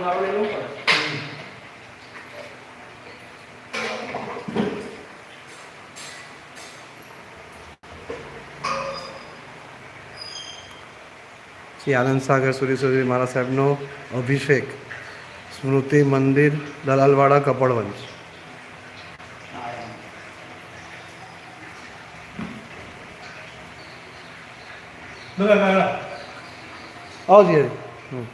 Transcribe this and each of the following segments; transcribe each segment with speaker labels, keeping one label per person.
Speaker 1: વાળું લેવું પડે
Speaker 2: શ્રી આનંદ સાગર સુરી સુરી મારા સાહેબનો અભિષેક સ્મૃતિ મંદિર દલાલવાડા કપડવંશ. આવજે હમ.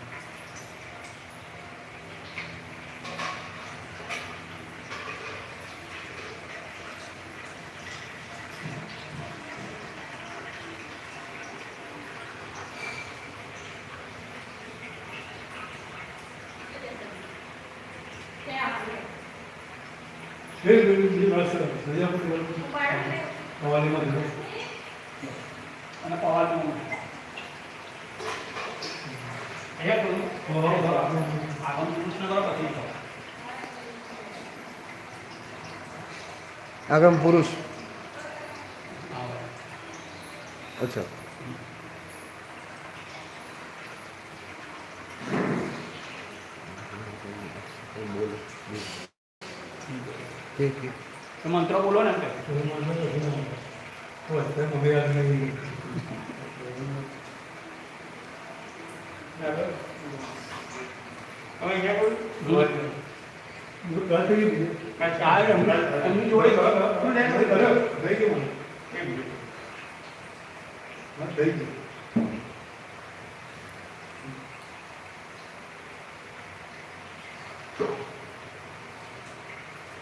Speaker 1: અને પવારનું અહીંયા કરું આગળ કૃષ્ણ કરો પછી કરો.
Speaker 2: આગમ પુરુષ
Speaker 1: હા.
Speaker 2: અચ્છા ઠીક ઠીક
Speaker 1: તો મંત્ર બોલો ને એમ કે. હવે અહીંયા ચાલે એમ. એમની જોડે શું લે? એક મિનિટ.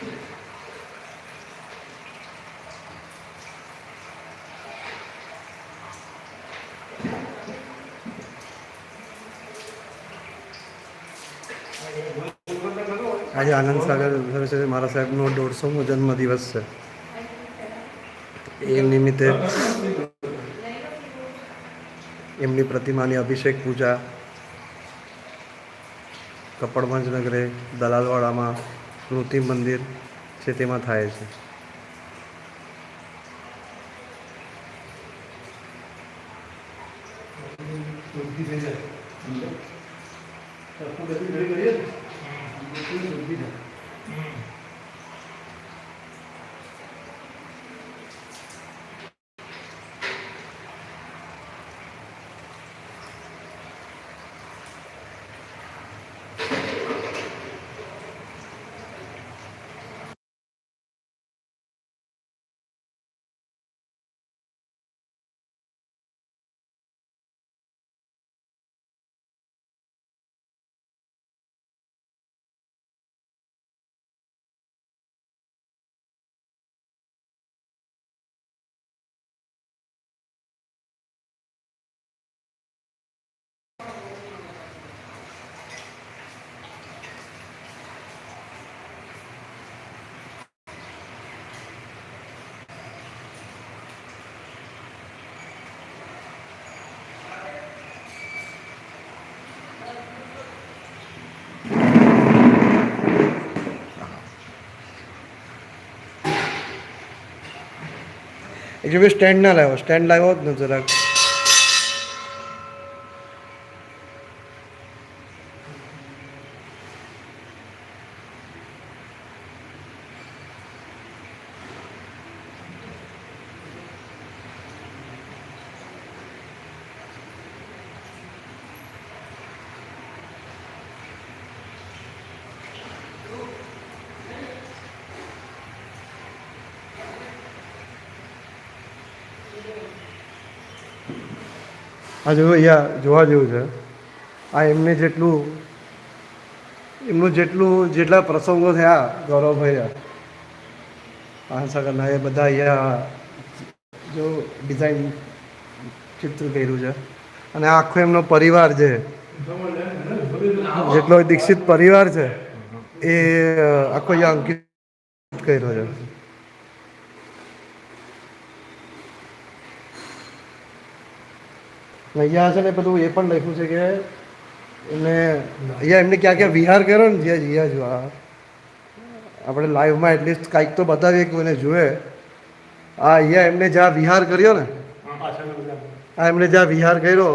Speaker 2: આજે આનંદ સાગર છે. મારા સાહેબનો દોઢસોમો જન્મદિવસ છે. એ નિમિત્તે એમની પ્રતિમાની અભિષેક પૂજા કપડવંજ નગરે દલાલવાડામાં સ્મૃતિ મંદિર છે તેમાં થાય છે. म्हणजे हेजे वेळ स्टँड ना लावा स्टँड लावत न्हू जराक આ જો અહીંયા જોવા જેવું છે. આ એમને જેટલું, એમનું જેટલું, જેટલા પ્રસંગો થયા ગૌરવભાઈ પાંચસા કરના એ બધા અહીંયા જો ડિઝાઇન ચિત્ર કર્યું છે. અને આખો એમનો પરિવાર છે જેટલો દીક્ષિત પરિવાર છે, એ આખો અહીંયા અંકિત કર્યો છે. અહીંયા છે ને પેલું એ પણ લખ્યું છે કે એમને અહીંયા એમને ક્યાં ક્યાં વિહાર કર્યો ને જ્યાં જ્યાં જો આ આપણે લાઈવમાં એટલીસ્ટ કાંઈક તો બતાવીએ કે કોઈને જુએ. આ અહીંયા એમને જ્યાં વિહાર કર્યો ને આ એમને જ્યાં વિહાર કર્યો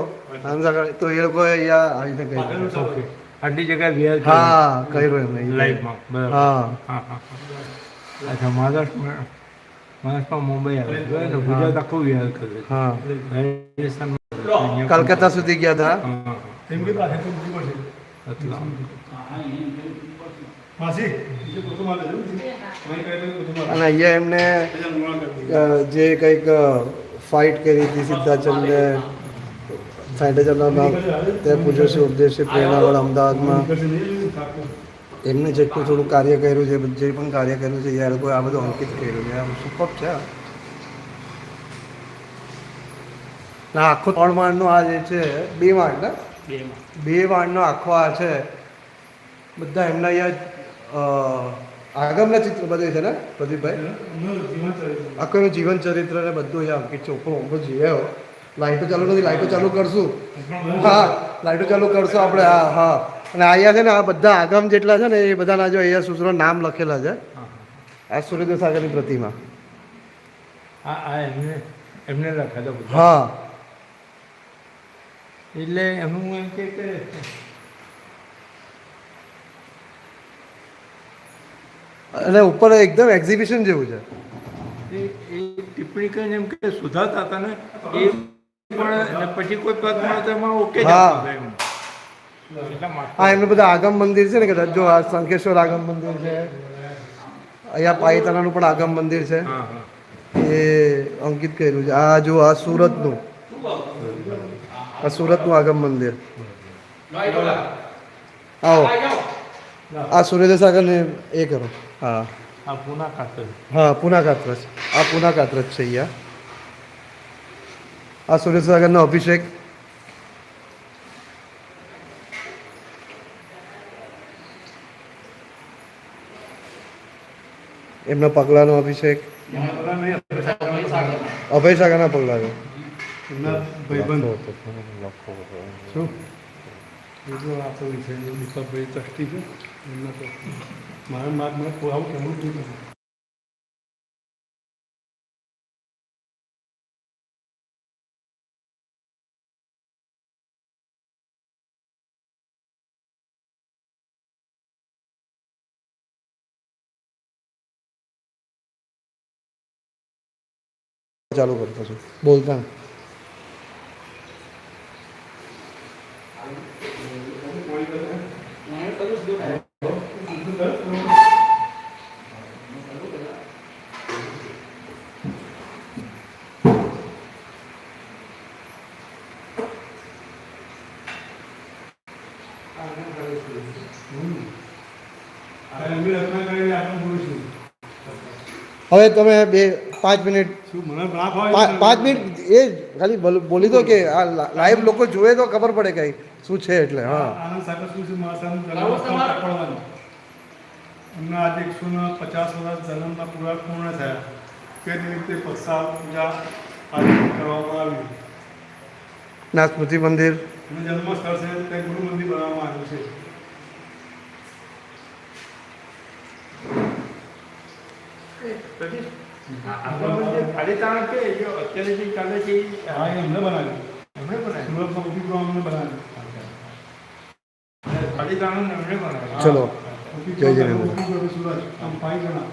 Speaker 2: તો એ લોકોએ અહીંયા આવી રીતે કર્યું
Speaker 3: આટલી જગ્યાએ વિહાર
Speaker 2: હા કર્યો એમને
Speaker 3: બરાબર.
Speaker 2: હા.
Speaker 3: અચ્છા મહારાષ્ટ્રમાં મહારાષ્ટ્રમાં મુંબઈ આવે. ગુજરાત આખું વિહાર કર્યો
Speaker 2: હા. કલકત્તા સુધી ગયા હતા
Speaker 1: પાસે તો બીજી પડશે
Speaker 2: અને અહીંયા એમને જે કંઈક ફાઇટ કરી હતી સિદ્ધાચંદને સાઈડેચંદના તે પૂજ્યશ્રી ઉપદેશી પ્રેરણાવાળા અમદાવાદમાં. એમને જેટલું થોડું કાર્ય કર્યું છે જે પણ કાર્ય કર્યું છે એ લોકોએ આ બધું અંકિત કર્યું છે આમ સુપર છે આ. ના આખો ત્રણ માળનો આ જે છે બે માળ ને? બે માળનો આખો આ છે. બધા એમના અહીંયા આગમના ચિત્ર બધે છે ને પ્રદીપભાઈ. આખું એનું જીવન ચરિત્ર ને બધું અહીંયા અંકિત છે. ઉપર ઉપર જોઈએ હો. લાઈટો ચાલુ નથી લાઇટો ચાલુ કરશું. હા લાઇટો ચાલુ કરશું આપણે હા હા. અને અહીંયા છે ને આ બધા આગમ જેટલા છે ને એ બધાના જો અહીંયા સૂત્રો નામ લખેલા છે. આ સૂર્યદેવ સાગરની પ્રતિમા.
Speaker 3: હા આ એમને એમને લખેલો
Speaker 2: હા.
Speaker 3: એટલે એનું એમ કે
Speaker 2: અને ઉપર એકદમ એક્ઝિબિશન જેવું છે.
Speaker 3: એ ટિપ્પણી કરીને એમ કે સુધારતા હતા ને એ પણ પછી કોઈ પદ મળે તો એમાં ઓકે
Speaker 2: હા. હા એમનું બધા આગમ મંદિર છે ને કદાચ જો આ શંખેશ્વર આગમ મંદિર છે. અહીંયા પાઈતાનાનું પણ આગમ મંદિર છે.
Speaker 3: હા હા.
Speaker 2: એ અંકિત કર્યું છે. આ જો આ સુરતનું આ સુરતનું આગમ મંદિર. આવો. આ સૂર્યદેવ સાગરને એ કરો. હા.
Speaker 3: આ પુના
Speaker 2: હા પુના કાત્રજ આ પુના કાત્રજ છે અહીંયા. આ સુરેન્દ્ર સાગરનો અભિષેક. એમના પગલાનો અભિષેક.
Speaker 1: અભયસાગરના બધા નહીં, આપણે સાગર.
Speaker 2: અભય સાગરના પગલા છે
Speaker 1: એમના ભાઈબંધ.
Speaker 2: શું
Speaker 1: એટલો આ તો વિષય છે, દીપકભાઈ ટ્રસ્ટી છે એમના તો મારા મારે મને કોઈ આવું કેમનું નથી.
Speaker 2: ચાલુ કરતો છું બોલતા
Speaker 1: રચના કરીને આપણે.
Speaker 2: હવે તમે બે પાંચ મિનિટ પાંચ મિનિટ એ ખાલી બોલી દો કે આ લાઈવ લોકો જોવે તો ખબર પડે કઈ શું છે એટલે હા.
Speaker 1: એમના આજે એકસો ને પચાસ વર્ષ જન્મના પૂરા પૂર્ણ થયા તે નિમિત્તે પક્ષા પૂજા આયોજન કરવામાં આવી
Speaker 2: ના સ્મૃતિ મંદિર
Speaker 1: એનું જન્મસ્થળ છે તે ગુરુ મંદિર બનાવવામાં આવ્યું છે.
Speaker 3: ચાલે.
Speaker 2: જય જય
Speaker 1: સુરત આમ પાંચ જણા.